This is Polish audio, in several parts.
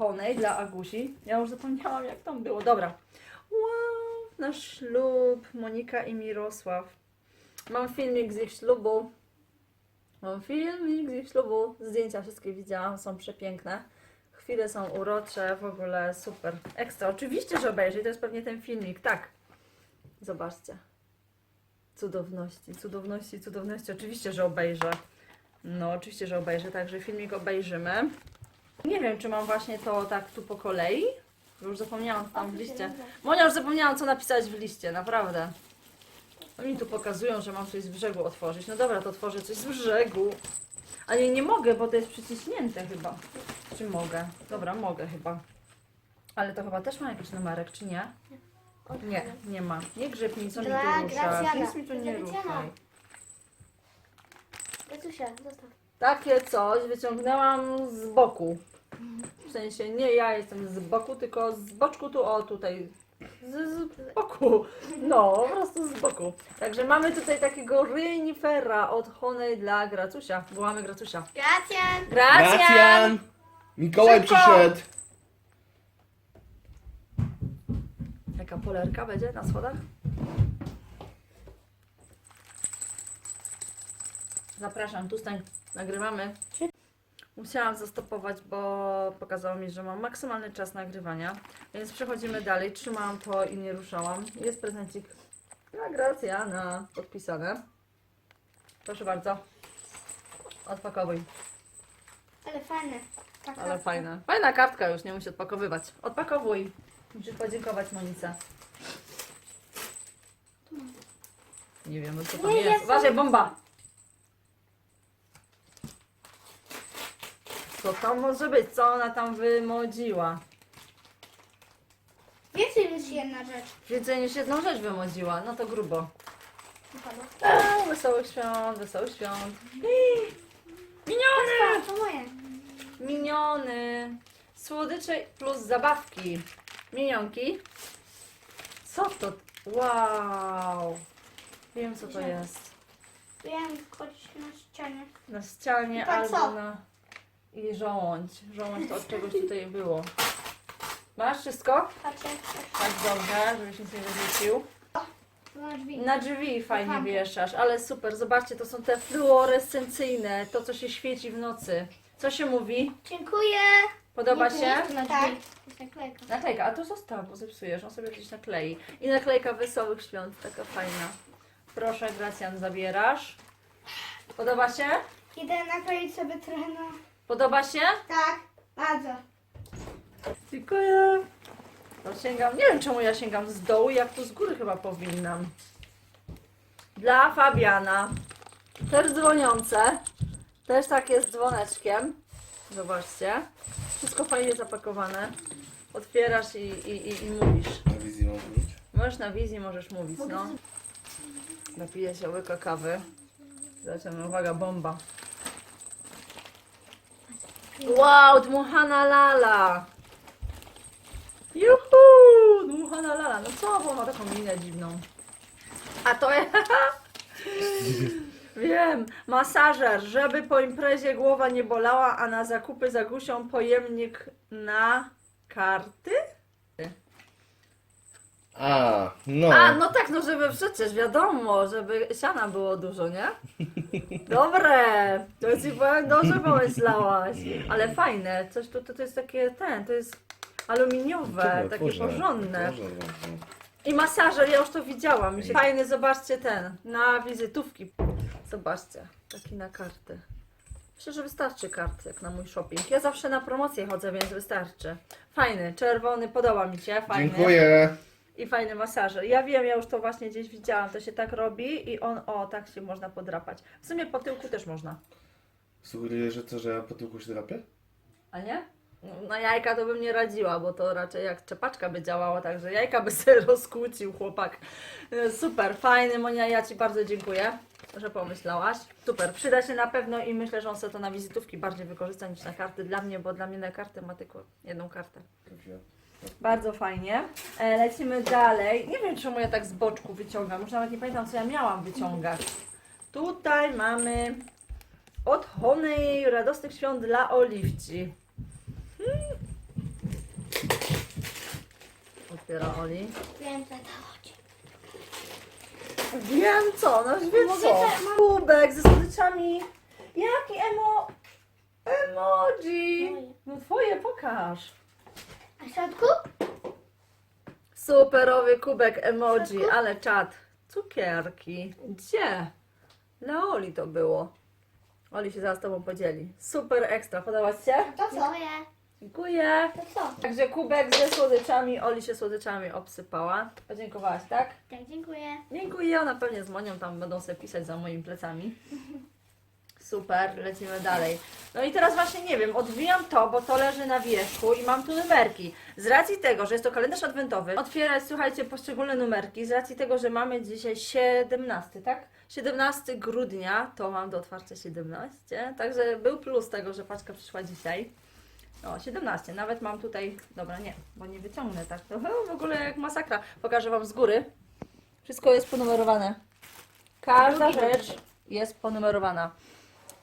Honej dla Agusi. Ja już zapomniałam jak tam było. Dobra. Wow, nasz ślub. Monika i Mirosław. Mam filmik z ich ślubu. Mam filmik z ślubu. Zdjęcia wszystkie widziałam, są przepiękne. Chwile są urocze, w ogóle super. Ekstra. Oczywiście, że obejrzeć. To jest pewnie ten filmik. Tak. Zobaczcie. Cudowności, cudowności, cudowności. Oczywiście, że obejrzę. No, oczywiście, że obejrzę. Także filmik obejrzymy. Nie wiem, czy mam właśnie to tak tu po kolei. Już zapomniałam tam w liście. Monia, już zapomniałam, co napisać w liście, naprawdę. Oni tu pokazują, że mam coś z brzegu otworzyć. No dobra, to otworzę coś z brzegu. Ale nie mogę, bo to jest przyciśnięte chyba. Czy mogę? Dobra, mogę chyba. Ale to chyba też ma jakiś numerek, czy nie? Nie, nie ma. Nie grzeb mi, co mi Dla tu rusza. Gracjana. Nic mi tu nie Dla Gracjana. ruszaj. Lecusia, zostaw. Takie coś wyciągnęłam z boku. W sensie nie ja jestem z boku, tylko z boczku tu, o tutaj. Z, z boku. No, po prostu z boku. Także mamy tutaj takiego rynifera od Honey dla Gracusia. Wołamy Gracusia. Gracjan! Gracjan! Mikołaj Szybko! przyszedł! Jaka polerka będzie na schodach? Zapraszam, tu stań, nagrywamy. Musiałam zastopować, bo pokazało mi, że mam maksymalny czas nagrywania, więc przechodzimy dalej. Trzymałam to i nie ruszałam. Jest prezencik na Gracjana podpisane. Proszę bardzo. Odpakowuj. Ale fajne. Taka. Ale fajna. Fajna kartka już, nie musi odpakowywać. Odpakowuj. Musisz podziękować Monice. Nie wiem, co tam Nie, jest. jest Uważaj, bomba! Co tam może być? Co ona tam wymodziła? Więcej niż jedna rzecz. Więcej niż jedną rzecz wymodziła. No to grubo. Wypadło. Eee, wesołych świąt, wesołych świąt. Miniony! To moje. Miniony. Słodycze plus zabawki. Minionki. Co to? Wow. Wiem co to jest. Wiem, kodzić na ścianie. Na ścianie Tak, albo na... I żołądź. Żołądź to od czegoś tutaj było. Masz wszystko? Tak dobrze, żebyś nic nie wyrzucił. to na drzwi. Na drzwi fajnie Kocham. wieszasz, ale super. Zobaczcie, to są te fluorescencyjne, to co się świeci w nocy. Co się mówi? Dziękuję. Podoba Nie, się? Na drzwi. Tak. Jest naklejka. Naklejka, a to zostaw, bo zepsujesz, on sobie gdzieś naklei. I naklejka Wesołych Świąt, taka fajna. Proszę, Gracjan, zabierasz. Podoba się? Idę nakleić sobie trochę na... Podoba się? Tak, bardzo. Dziękuję. No sięgam, nie wiem czemu ja sięgam z dołu, jak tu z góry chyba powinnam. Dla Fabiana. Też dzwoniące. Też takie z dzwoneczkiem. Zobaczcie. Wszystko fajnie zapakowane. Otwierasz i, i, i, i mówisz. Na wizji mam mówić? Możesz na wizji, możesz mówić, no. Napiję się łyka kawy. Zobaczymy, uwaga, bomba. Wow, dmuchana lala! Juhu! Dmuchana lala. No co, bo ma taką minę dziwną. A to jest... Wiem, masażer, żeby po imprezie głowa nie bolała, a na zakupy za gusią pojemnik na karty? A, no. A, no tak, no żeby przecież wiadomo, żeby siana było dużo, nie? Dobre, to ci powiem, dobrze pomyślałaś. Ale fajne, coś tu, to, to jest takie, ten, to jest aluminiowe, takie otworzę, porządne. I masażer, ja już to widziałam. Mi się... Fajny, zobaczcie ten, na wizytówki. Zobaczcie, taki na karty. Myślę, że wystarczy kart, jak na mój shopping. Ja zawsze na promocję chodzę, więc wystarczy. Fajny, czerwony, podoba mi się, fajny. Dziękuję. I fajny masażer. Ja wiem, ja już to właśnie gdzieś widziałam, to się tak robi i on, o, tak się można podrapać. W sumie po tyłku też można. Sugerujesz, że co, że ja po tyłku się drapię? A nie? Na jajka to bym nie radziła, bo to raczej jak czepaczka by działała, także jajka by sobie rozkłócił chłopak. E, Super, fajny Monia, ja Ci bardzo dziękuję, że pomyślałaś. Super, przyda się na pewno i myślę, że on sobie to na wizytówki bardziej wykorzysta niż na karty dla mnie, bo dla mnie na kartę ma tylko jedną kartę. Bardzo fajnie. E, lecimy dalej. Nie wiem, czemu ja tak z boczku wyciągam. Już nawet nie pamiętam, co ja miałam wyciągać. Tutaj mamy od Honey Radosnych Świąt dla Oliwci. Hmm. Otwiera Oli. Wiem, co to chodzi. Wiem co, no już wiem Mogę co. te- mam- Kubek ze słodyczami. Jaki emo... Emoji. No twoje pokaż. W środku? Superowy kubek emoji, ale czad. Cukierki. Gdzie? Dla Oli to było. Oli się zaraz z Tobą podzieli. Super ekstra. Podoba Ci się? To co? je? Dziękuję. To co? Także kubek ze słodyczami. Oli się słodyczami obsypała. Podziękowałaś, tak? Tak, dziękuję. Dziękuję. Ona pewnie z Monią tam będą sobie pisać za moimi plecami. Super, lecimy dalej. No i teraz właśnie nie wiem, odwijam to, bo to leży na wierzchu i mam tu numerki. Z racji tego, że jest to kalendarz adwentowy, otwierać, słuchajcie, poszczególne numerki. Z racji tego, że mamy dzisiaj 17, tak? 17 grudnia, to mam do otwarcia 17. Także był plus tego, że paczka przyszła dzisiaj. O, 17. Nawet mam tutaj. Dobra, nie, bo nie wyciągnę tak. To w ogóle jak masakra. Pokażę Wam z góry. Wszystko jest ponumerowane. Każda rzecz jest ponumerowana.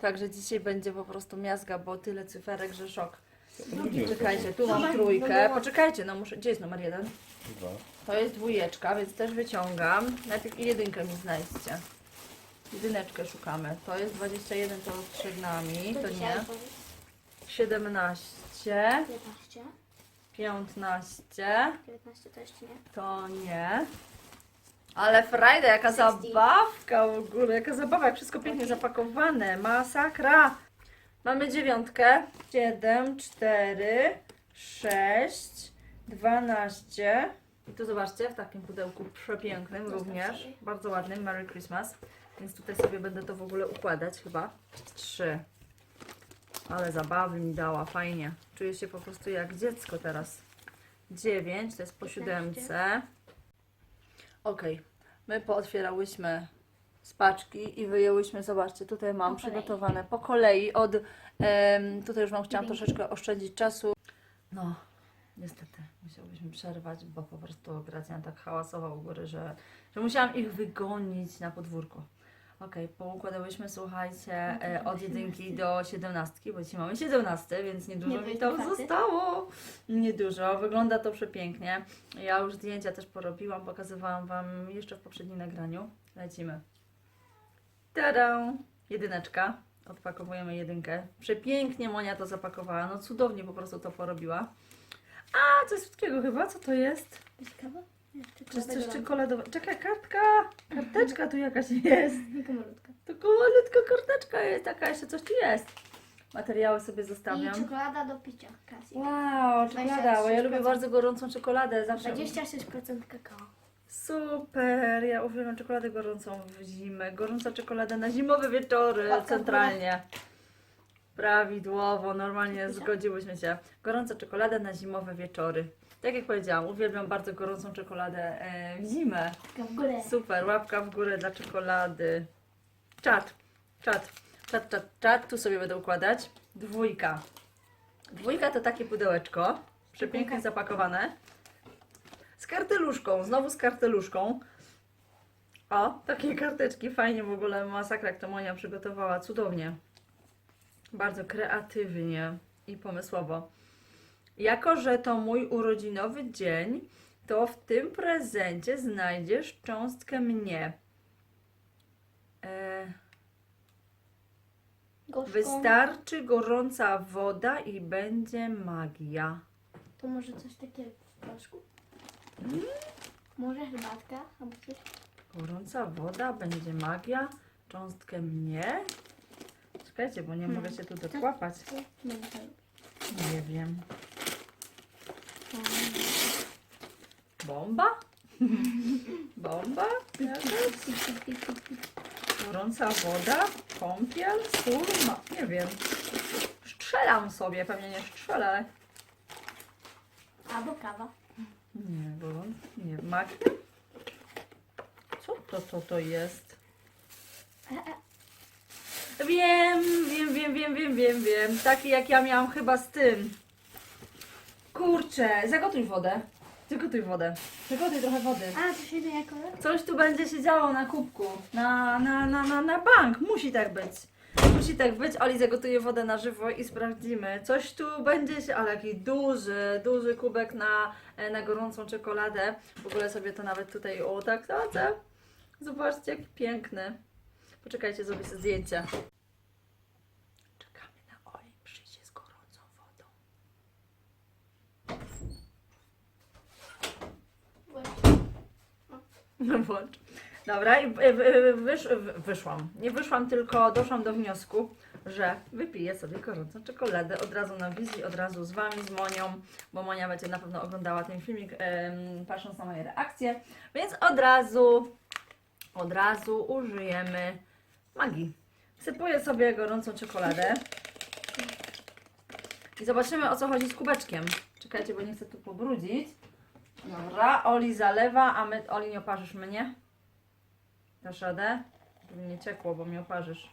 Także dzisiaj będzie po prostu miazga, bo tyle cyferek, że szok. Czekajcie, tu mam trójkę. Poczekajcie, no muszę. Gdzie jest numer jeden? Dwa. To jest dwójeczka, więc też wyciągam. Najpierw i jedynkę mi znajdźcie. Jedyneczkę szukamy. To jest 21, to przed nami. To nie. 17, 15. 15, 19 to jeszcze nie. to nie. Ale frajda, jaka 16. zabawka w ogóle, jaka zabawa, jak wszystko pięknie zapakowane, masakra. Mamy dziewiątkę, 7, 4, 6, 12. I tu zobaczcie, w takim pudełku przepięknym również, bardzo ładnym, Merry Christmas. Więc tutaj sobie będę to w ogóle układać chyba. 3. Ale zabawy mi dała, fajnie. Czuję się po prostu jak dziecko teraz. 9, to jest po 15. siódemce. Okej, my pootwierałyśmy z paczki i wyjęłyśmy, zobaczcie, tutaj mam Po kolei. przygotowane po kolei od, em, tutaj już Wam chciałam Jedynki. troszeczkę oszczędzić czasu. No, niestety, musiałyśmy przerwać, bo po prostu Gracjan tak hałasował u góry, że, że musiałam ich wygonić na podwórko. Okej, poukładałyśmy, słuchajcie, e, od jedynki do siedemnastki, bo dzisiaj mamy 17, więc niedużo Nie mi tam karty? zostało. Niedużo, wygląda to przepięknie. Ja już zdjęcia też porobiłam, pokazywałam Wam jeszcze w poprzednim nagraniu. Lecimy. Tada! Jedyneczka. Odpakowujemy jedynkę. Przepięknie Monia to zapakowała. No cudownie po prostu to porobiła. A, coś słodkiego chyba. Co to jest? Ciekawe? Czy jest coś czekoladowe? Czekaj, kartka! Karteczka tu jakaś jest. Tylko malutka. Tylko malutka karteczka jest taka, jeszcze coś tu jest. Materiały sobie I zostawiam. czekolada do picia. Kasi. Wow, czekolada, bo ja lubię 26%. bardzo gorącą czekoladę. Zawsze 26% kakao. Super, ja uwielbiam czekoladę gorącą w zimę. Gorąca czekolada na zimowe wieczory, Łapka centralnie. Prawidłowo, normalnie zgodziłyśmy się. Gorąca czekolada na zimowe wieczory. Tak jak powiedziałam, uwielbiam bardzo gorącą czekoladę e, w zimę. Taka w górę. Super, łapka w górę dla czekolady. Czat, czat, czat, czat, czat. Tu sobie będę układać. Dwójka. Dwójka to takie pudełeczko, przepięknie zapakowane. Z karteluszką, znowu z karteluszką. O, takie karteczki, fajnie w ogóle, masakra, jak to Monia przygotowała, cudownie. Bardzo kreatywnie i pomysłowo. Jako, że to mój urodzinowy dzień, to w tym prezencie znajdziesz cząstkę mnie. E, Gorzką. wystarczy gorąca woda i będzie magia. To może coś takiego w proszku? Mm. Może herbatka albo coś? Gorąca woda, będzie magia, cząstkę mnie. Czekajcie, bo nie mogę się tu dokłapać. Nie wiem. Bomba? Bomba? Jakaś? Gorąca woda? Kąpiel? Sól? Ma... Nie wiem. Strzelam sobie, pewnie nie strzelę. Albo kawa. Nie, bo nie. Magia? Co to, to, to jest? Wiem, wiem, wiem, wiem, wiem, wiem, wiem. Taki jak ja miałam chyba z tym. Kurczę, zagotuj wodę. Zagotuj wodę. Zagotuj trochę wody. A, to się kolor? Coś tu będzie się działo na kubku. Na, na, na, na, na bank. Musi tak być. Musi tak być. Oli zagotuje wodę na żywo i sprawdzimy. Coś tu będzie się, ale jaki duży, duży kubek na, e, na gorącą czekoladę. W ogóle sobie to nawet tutaj o tak sadzę. Zobaczcie, jaki piękny. Poczekajcie, zrobię sobie zdjęcie. Czekamy na Oli. Przyjdzie z gorącą wodą. No włącz. Dobra, i wysz, wyszłam. Nie wyszłam, tylko doszłam do wniosku, że wypiję sobie gorącą czekoladę od razu na wizji, od razu z Wami, z Monią, bo Monia będzie na pewno oglądała ten filmik, patrząc na moje reakcje, więc od razu, od razu użyjemy magii. Sypuję sobie gorącą czekoladę i zobaczymy o co chodzi z kubeczkiem. Czekajcie, bo nie chcę tu pobrudzić. Dobra, Oli zalewa, a my, Oli nie oparzysz mnie? Dasz radę? Żeby nie ciekło, bo mnie oparzysz.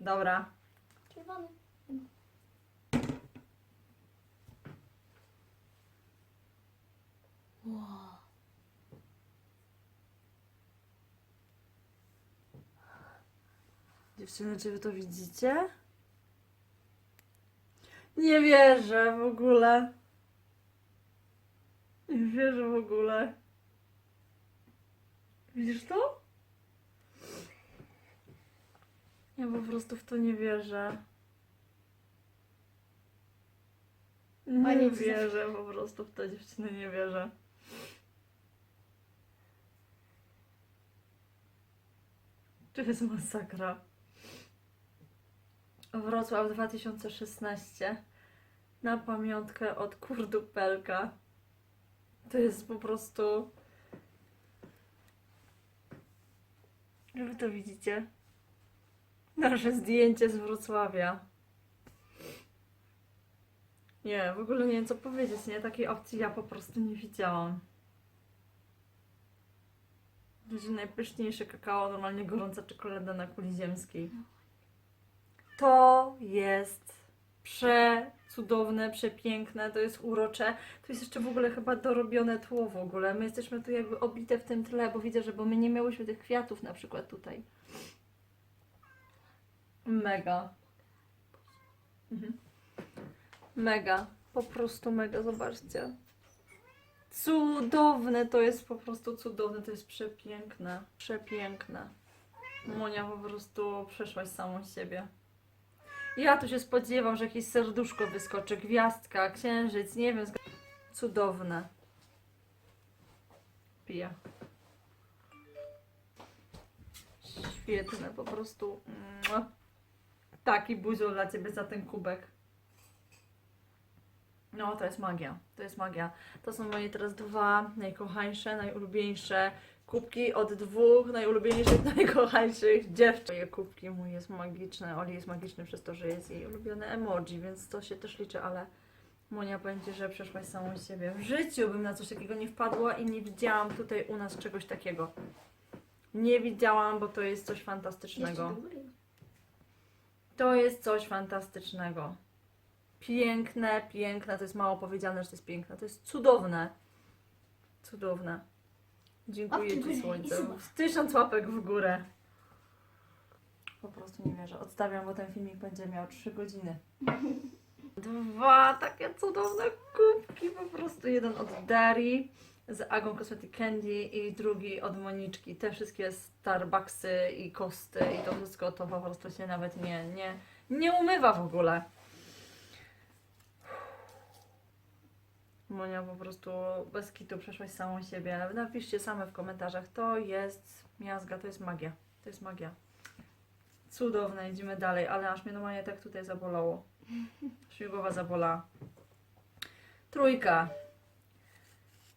Dobra. Czerwony. Wow. Dziewczyny, czy wy to widzicie? Nie wierzę w ogóle. Nie wierzę w ogóle. Widzisz to? Ja po prostu w to nie wierzę. Nie Pani wierzę po prostu w to, dziewczyny, nie wierzę. To jest masakra. Wrocław 2016 na pamiątkę od kurdupelka. To jest po prostu. Wy to widzicie? Nasze zdjęcie z Wrocławia. Nie, w ogóle nie wiem co powiedzieć, nie? Takiej opcji ja po prostu nie widziałam. Będzie najpyszniejsze kakao, normalnie gorąca czekolada na kuli ziemskiej. To jest przecudowne, przepiękne, to jest urocze. To jest jeszcze w ogóle chyba dorobione tło w ogóle. My jesteśmy tu jakby obite w tym tle, bo widzę, że bo my nie miałyśmy tych kwiatów na przykład tutaj. Mega. Mhm. Mega. Po prostu mega, zobaczcie. Cudowne, to jest po prostu cudowne, to jest przepiękne, przepiękne. Monia po prostu przeszłaś samą siebie. Ja tu się spodziewam, że jakieś serduszko wyskoczy, gwiazdka, księżyc, nie wiem. Cudowne. Piję. Świetne, po prostu. Taki buziol dla Ciebie za ten kubek. No, to jest magia. To jest magia. To są moje teraz dwa najkochańsze, najulubieńsze kubki od dwóch najulubieńszych, najkochańszych dziewczyn. Moje kubki mój jest magiczny. Oli jest magiczny przez to, że jest jej ulubione emoji, więc to się też liczy, ale Monia będzie, że przeszłaś samą siebie. W życiu bym na coś takiego nie wpadła i nie widziałam tutaj u nas czegoś takiego. Nie widziałam, bo to jest coś fantastycznego. To jest coś fantastycznego. Piękne, piękne. To jest mało powiedziane, że to jest piękne. To jest cudowne. Cudowne. Dziękuję Łapki w Ci, górę i słońce. suba. Tysiąc łapek w górę. Po prostu nie wierzę. Odstawiam, bo ten filmik będzie miał 3 godziny. Dwa takie cudowne kubki. Po prostu jeden od Dari z Agą Cosmetic Candy i drugi od Moniczki. Te wszystkie Starbucksy i kosty i to wszystko to po prostu się nawet nie, nie, nie umywa w ogóle. Monia po prostu bez kitu przeszłaś samą siebie. Napiszcie same w komentarzach. To jest miazga, to jest magia. To jest magia. Cudowne, idziemy dalej, ale aż mnie normalnie tak tutaj zabolało. Aż mnie głowa zabolała. Trójka.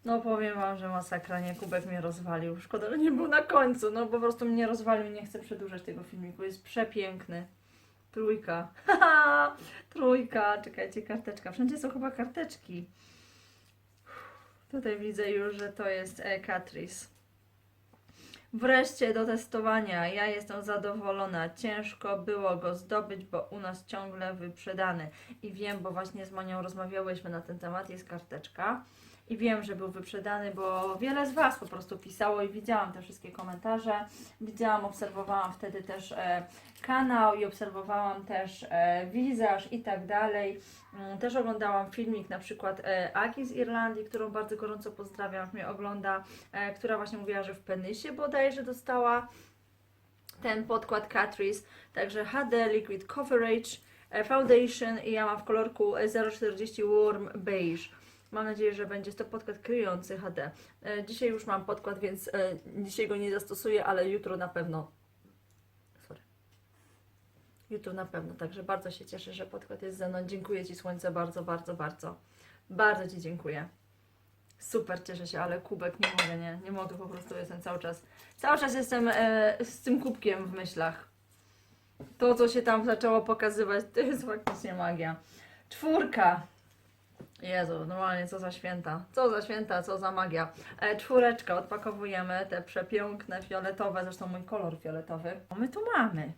No powiem wam, że masakra, nie? Kubek mnie rozwalił. Szkoda, że nie był na końcu. No po prostu mnie rozwalił, nie chcę przedłużać tego filmiku. Jest przepiękny. Trójka. Trójka. Czekajcie, karteczka. Wszędzie są chyba karteczki. Tutaj widzę już, że to jest e, Catrice. Wreszcie do testowania. Ja jestem zadowolona. Ciężko było go zdobyć, bo u nas ciągle wyprzedany. I wiem, bo właśnie z Monią rozmawiałyśmy na ten temat, jest karteczka. I wiem, że był wyprzedany, bo wiele z Was po prostu pisało i widziałam te wszystkie komentarze. Widziałam, obserwowałam wtedy też e, kanał i obserwowałam też e, wizaż i tak dalej. Mm, Też oglądałam filmik na przykład e, Aki z Irlandii, którą bardzo gorąco pozdrawiam, mnie ogląda, która właśnie mówiła, że w Penisie bodajże dostała ten podkład Catrice, także HD Liquid Coverage Foundation i ja mam w kolorku e, 040 Warm Beige. Mam nadzieję, że będzie to podkład kryjący HD. E, Dzisiaj już mam podkład, więc e, dzisiaj go nie zastosuję, ale jutro na pewno. Sorry. Jutro na pewno, także bardzo się cieszę, że podkład jest ze mną. Dziękuję Ci Słońce bardzo, bardzo, bardzo. Bardzo Ci dziękuję. Super, cieszę się, ale kubek nie mogę, nie, nie mogę, po prostu jestem cały czas, cały czas jestem e, z tym kubkiem w myślach. To, co się tam zaczęło pokazywać, to jest faktycznie magia. Czwórka. Jezu, normalnie co za święta, co za święta, co za magia. E, czwóreczka, odpakowujemy te przepiękne fioletowe, zresztą mój kolor fioletowy. Co my tu mamy?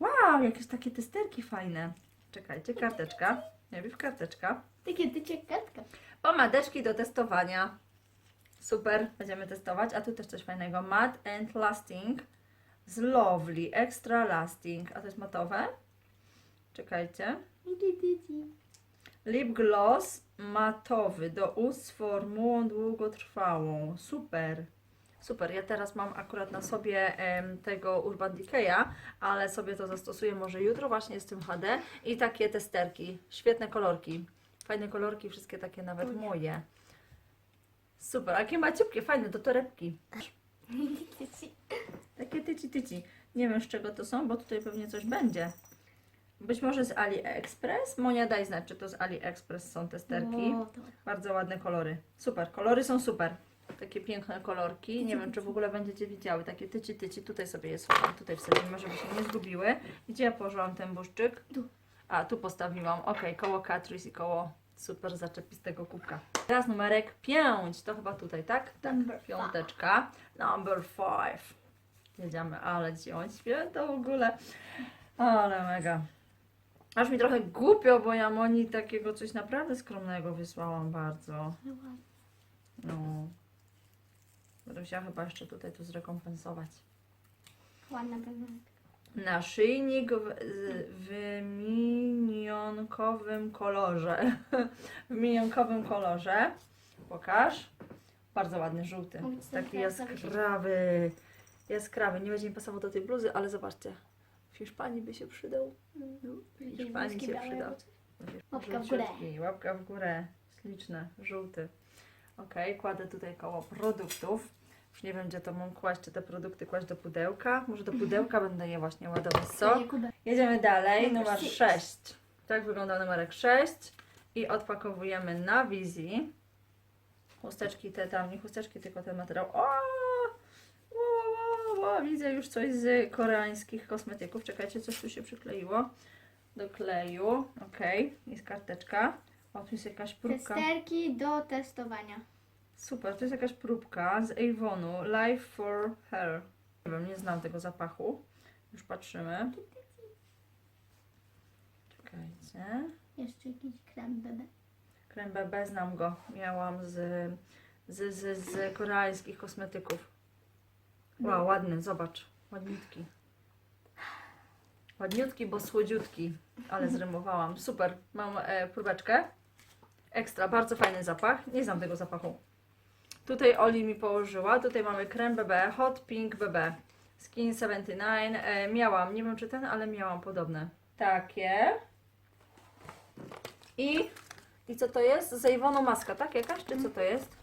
Wow, jakieś takie testerki fajne. Czekajcie, karteczka. Najpierw karteczka. Takie ty ciekatka. Pomadeczki do testowania. Super, będziemy testować. A tu też coś fajnego. Matte and Lasting z Lovely Extra Lasting. A to jest matowe? Czekajcie. Lip gloss matowy do ust z formułą długotrwałą. Super. Super, ja teraz mam akurat na sobie em, tego Urban Decay'a, ale sobie to zastosuję może jutro właśnie z tym HD i takie testerki. Świetne kolorki. Fajne kolorki, wszystkie takie nawet moje. Super, jakie maciupkie, fajne, do torebki. Takie tyci tyci. Nie wiem z czego to są, bo tutaj pewnie coś będzie. Być może z AliExpress? Monia daj znać, czy to z AliExpress są testerki. O, to. Bardzo ładne kolory. Super, kolory są super. Takie piękne kolorki. Nie wiem, czy w ogóle będziecie widziały. Takie tyci, tyci. Tutaj sobie je schowam. Tutaj wsadzimy, żeby się nie zgubiły. Gdzie ja położyłam ten buszczyk? Tu. A, tu postawiłam. Ok, koło Catrice i koło super zaczepistego kubka. Teraz numerek 5. To chyba tutaj, tak? Tak, Number piąteczka. Number 5. Jedziemy, ale dzisiaj mam święto w ogóle. Ale mega. Aż mi trochę głupio, bo ja Moni takiego coś naprawdę skromnego wysłałam bardzo. No. Będę musiała chyba jeszcze tutaj to zrekompensować. Ładna pamiątka. Naszyjnik w, z- w minionkowym kolorze. w minionkowym kolorze. Pokaż. Bardzo ładny, żółty. Taki jaskrawy. Jaskrawy. Nie będzie mi pasował do tej bluzy, ale zobaczcie. Hiszpanii by się przydał. No, Hiszpanii się przydał. coś. Łapka w górę. Łapka w górę. Śliczny, żółty. Ok, kładę tutaj koło produktów. Już nie wiem, gdzie to mam kłaść, czy te produkty kłaść do pudełka. Może do pudełka będę je właśnie ładować, co? Jedziemy dalej, Numer numer six. 6. Tak wygląda numerek 6. I odpakowujemy na wizji. Chusteczki te tam, nie chusteczki, tylko ten materiał. O! Ło, widzę już coś z koreańskich kosmetyków. Czekajcie, coś tu się przykleiło. Do kleju. Ok, jest karteczka. O, tu jest jakaś próbka. Testerki do testowania. Super, to jest jakaś próbka z Avonu. Life for Hair. Nie wiem, nie znam tego zapachu. Już patrzymy. Czekajcie. Jeszcze jakiś krem bebe. Krem BB znam go. Miałam z, z, z, z koreańskich kosmetyków. Wow, ładny, zobacz. Ładniutki. Ładniutki, bo słodziutki. Ale zrymowałam. Super. Mam e, próbeczkę. Ekstra, bardzo fajny zapach. Nie znam tego zapachu. Tutaj Oli mi położyła. Tutaj mamy krem BB, Hot Pink BB. Skin 79. E, miałam, nie wiem czy ten, ale miałam podobne. Takie. I i co to jest? Z Avonu maska, tak? Jakaś? Czy co to jest?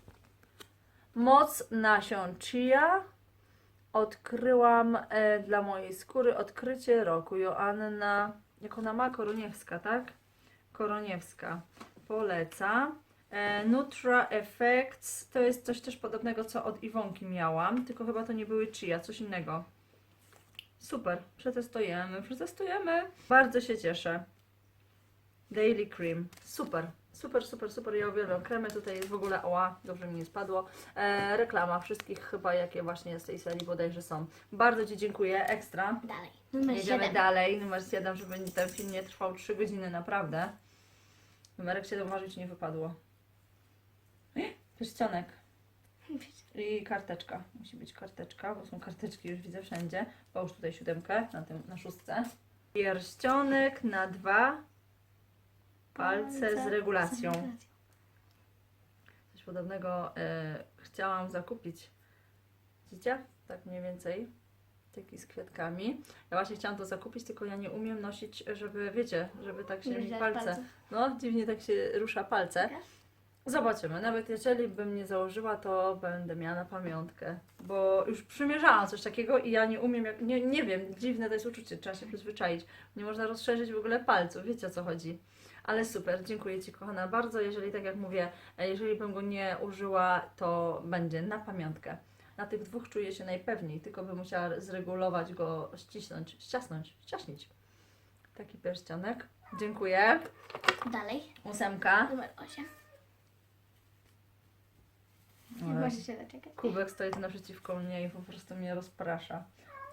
Moc nasion chia. Odkryłam e, dla mojej skóry odkrycie roku. Joanna, jak ona ma? Koroniewska, tak? Koroniewska. Poleca. E, Nutra Effects. To jest coś też podobnego, co od Iwonki miałam. Tylko chyba to nie były chia, coś innego. Super, przetestujemy, przetestujemy. Bardzo się cieszę. Daily Cream. Super, super, super, super. Ja uwielbiam kremy. Tutaj jest w ogóle, oła, dobrze mi nie spadło. E, reklama wszystkich chyba, jakie właśnie z tej serii bodajże są. Bardzo Ci dziękuję, ekstra. Dalej. Numer Jedziemy 7. dalej, numer 7, żeby ten film nie trwał 3 godziny, naprawdę. Numerek 7 uważaj, czy nie wypadło. Pierścionek i karteczka. Musi być karteczka, bo są karteczki, już widzę wszędzie. Połóż tutaj siódemkę na, tym, na szóstce. Pierścionek na dwa palce z regulacją. Coś podobnego e, chciałam zakupić. Widzicie? Tak mniej więcej. Taki z kwiatkami. Ja właśnie chciałam to zakupić, tylko ja nie umiem nosić, żeby, wiecie, żeby tak się mi palce. palców? No, dziwnie tak się rusza palce. Zobaczymy. Nawet jeżeli bym nie założyła, to będę miała na pamiątkę. Bo już przymierzałam coś takiego i ja nie umiem, jak, nie, nie wiem, dziwne to jest uczucie, trzeba się przyzwyczaić. Nie można rozszerzyć w ogóle palców, wiecie o co chodzi. Ale super, dziękuję Ci kochana bardzo. Jeżeli tak jak mówię, e, jeżeli bym go nie użyła, to będzie na pamiątkę. Na tych dwóch czuję się najpewniej, tylko bym musiała zregulować go, ścisnąć, ściasnąć, ściaśnić. Taki pierścionek. Dziękuję. Dalej. Ósemka. Numer 8. Nie Oj. możesz się doczekać. Kubek stoi tu naprzeciwko mnie i po prostu mnie rozprasza.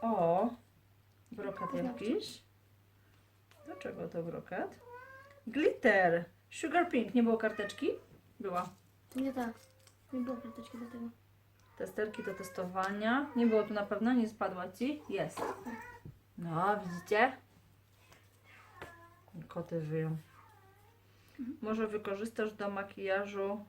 O, brokat jakiś. Dlaczego to brokat? Glitter! Sugar Pink. Nie było karteczki? Była. Nie tak. Nie było karteczki do tego. Testerki do testowania. Nie było tu na pewno, nie spadła Ci? Jest. No, widzicie? Koty wyją. Może wykorzystasz do makijażu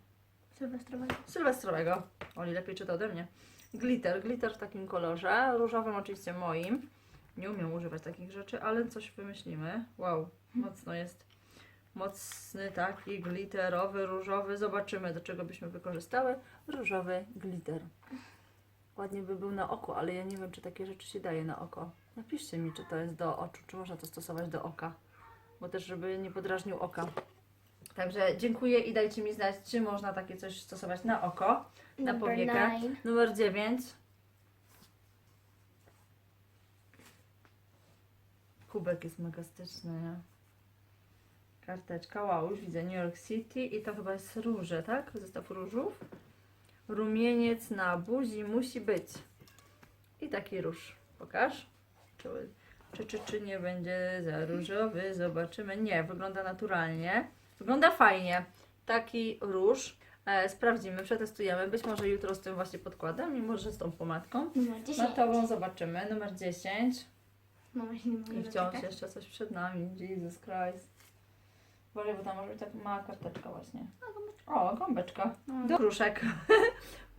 Sylwestrowego. sylwestrowego. Oli lepiej czyta ode mnie. Glitter, glitter w takim kolorze, różowym oczywiście moim. Nie umiem używać takich rzeczy, ale coś wymyślimy. Wow, mocno jest. Mocny taki glitterowy, różowy. Zobaczymy do czego byśmy wykorzystały. Różowy glitter. Ładnie by był na oko, ale ja nie wiem czy takie rzeczy się daje na oko. Napiszcie mi czy to jest do oczu, czy można to stosować do oka. Bo też żeby nie podrażnił oka. Także dziękuję i dajcie mi znać, czy można takie coś stosować na oko, na Number powiekę. nine. Numer 9. Kubek jest mega styczny, nie? Karteczka, wow, już widzę New York City i to chyba jest róże, tak? Zestaw różów. Rumieniec na buzi musi być. I taki róż. Pokaż. Czy, czy, czy, czy nie będzie za różowy? Zobaczymy. Nie, wygląda naturalnie. Wygląda fajnie. Taki róż. E, sprawdzimy, przetestujemy. Być może jutro z tym właśnie podkładem i może z tą pomadką. Numer 10. Matową zobaczymy. Numer 10. Mama się nie I wciąż doczekać. jeszcze coś przed nami. Jesus Christ. Uważaj, bo tam może być tak mała karteczka właśnie. O, gąbeczka. No. Do kruszek.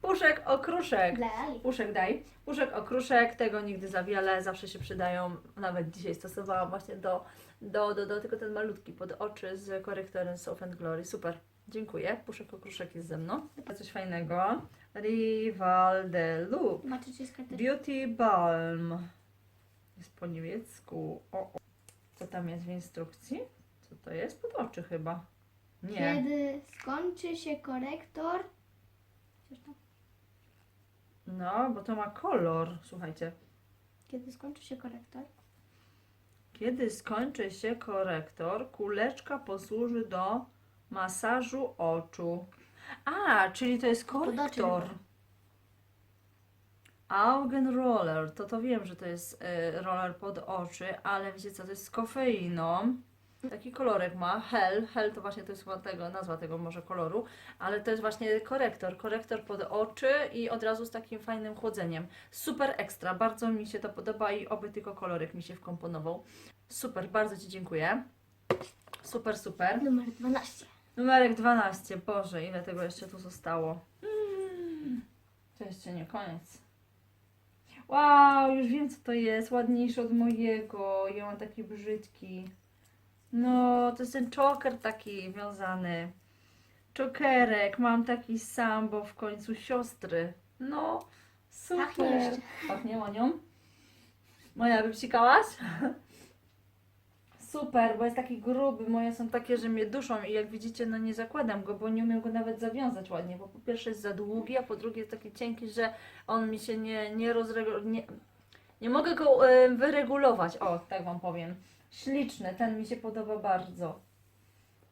Puszek, okruszek. Ali. Puszek daj. Puszek, okruszek, tego nigdy za wiele, zawsze się przydają. Nawet dzisiaj stosowałam właśnie do, do, do, do tylko ten malutki pod oczy z korektorem Soft and Glory. Super, dziękuję. Puszek, okruszek jest ze mną. Coś fajnego. Rival de karteczka? Beauty Balm. Jest po niemiecku. O, o. Co tam jest w instrukcji? Co to jest? Pod oczy chyba. Nie. Kiedy skończy się korektor. Coś tam. No, bo to ma kolor. Słuchajcie. Kiedy skończy się korektor. Kiedy skończy się korektor, kuleczka posłuży do masażu oczu. A, czyli to jest korektor. chyba. Augenroller, to to wiem, że to jest y, roller pod oczy, ale wiecie co, to jest z kofeiną. Taki kolorek ma, hell, hell to właśnie to jest chyba tego, nazwa tego może koloru, ale to jest właśnie korektor, korektor pod oczy i od razu z takim fajnym chłodzeniem. Super ekstra, bardzo mi się to podoba i oby tylko kolorek mi się wkomponował. Super, bardzo Ci dziękuję. Super, super. Numer 12. Numerek 12. Boże, ile tego jeszcze tu zostało. Mm. To jeszcze nie koniec. Wow, już wiem co to jest. Ładniejszy od mojego. Ja mam taki brzydki. No, to jest ten czoker taki wiązany. Czokerek. Mam taki sam, bo w końcu siostry. No, super. Pachnie jeszcze. Pachnie nią. Moja wypsikałaś? Super, bo jest taki gruby, moje są takie, że mnie duszą i jak widzicie, no nie zakładam go, bo nie umiem go nawet zawiązać ładnie, bo po pierwsze jest za długi, a po drugie jest taki cienki, że on mi się nie, nie rozrego... Nie, Nie mogę go e, wyregulować. O, tak Wam powiem. Śliczny, ten mi się podoba bardzo.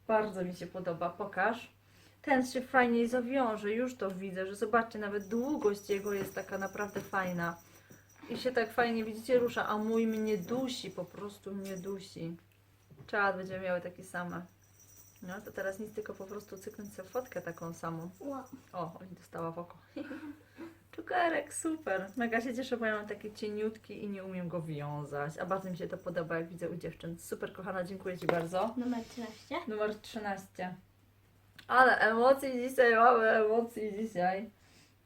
Bardzo mi się podoba. Pokaż. Ten się fajniej zawiąże, już to widzę, że zobaczcie, nawet długość jego jest taka naprawdę fajna. I się tak fajnie, widzicie, rusza, a mój mnie dusi, po prostu mnie dusi. Czad będziemy miały takie same. No to teraz nic, tylko po prostu cyknąć sobie fotkę taką samą. O, oni dostała w oko. Czukerek, super. Mega się cieszę, bo ja mam taki cieniutki i nie umiem go wiązać. A bardzo mi się to podoba, jak widzę u dziewczyn. Super, kochana, dziękuję Ci bardzo. Numer 13. Numer 13. Ale emocji dzisiaj, mamy emocji dzisiaj.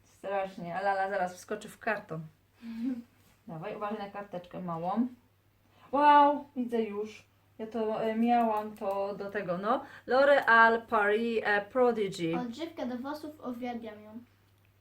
Strasznie. Ale Lala zaraz wskoczy w karton. Dawaj, uważaj na karteczkę małą. Wow, widzę już. Ja to e, miałam to do tego, no. L'Oreal Paris e, Prodigy. Odżywka do włosów, uwielbiam ją.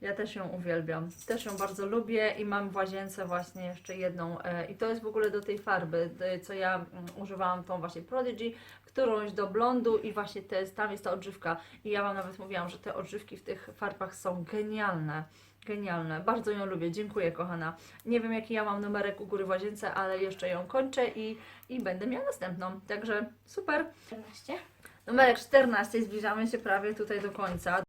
Ja też ją uwielbiam. Też ją bardzo lubię i mam w łazience właśnie jeszcze jedną. E, I to jest w ogóle do tej farby, d- co ja mm, używałam tą właśnie Prodigy, którąś do blondu i właśnie to jest, tam jest ta odżywka. I ja Wam nawet mówiłam, że te odżywki w tych farbach są genialne. Genialne. Bardzo ją lubię. Dziękuję, kochana. Nie wiem, jaki ja mam numerek u góry w łazience, ale jeszcze ją kończę i, i będę miała następną. Także super. 14. Numerek 14, zbliżamy się prawie tutaj do końca.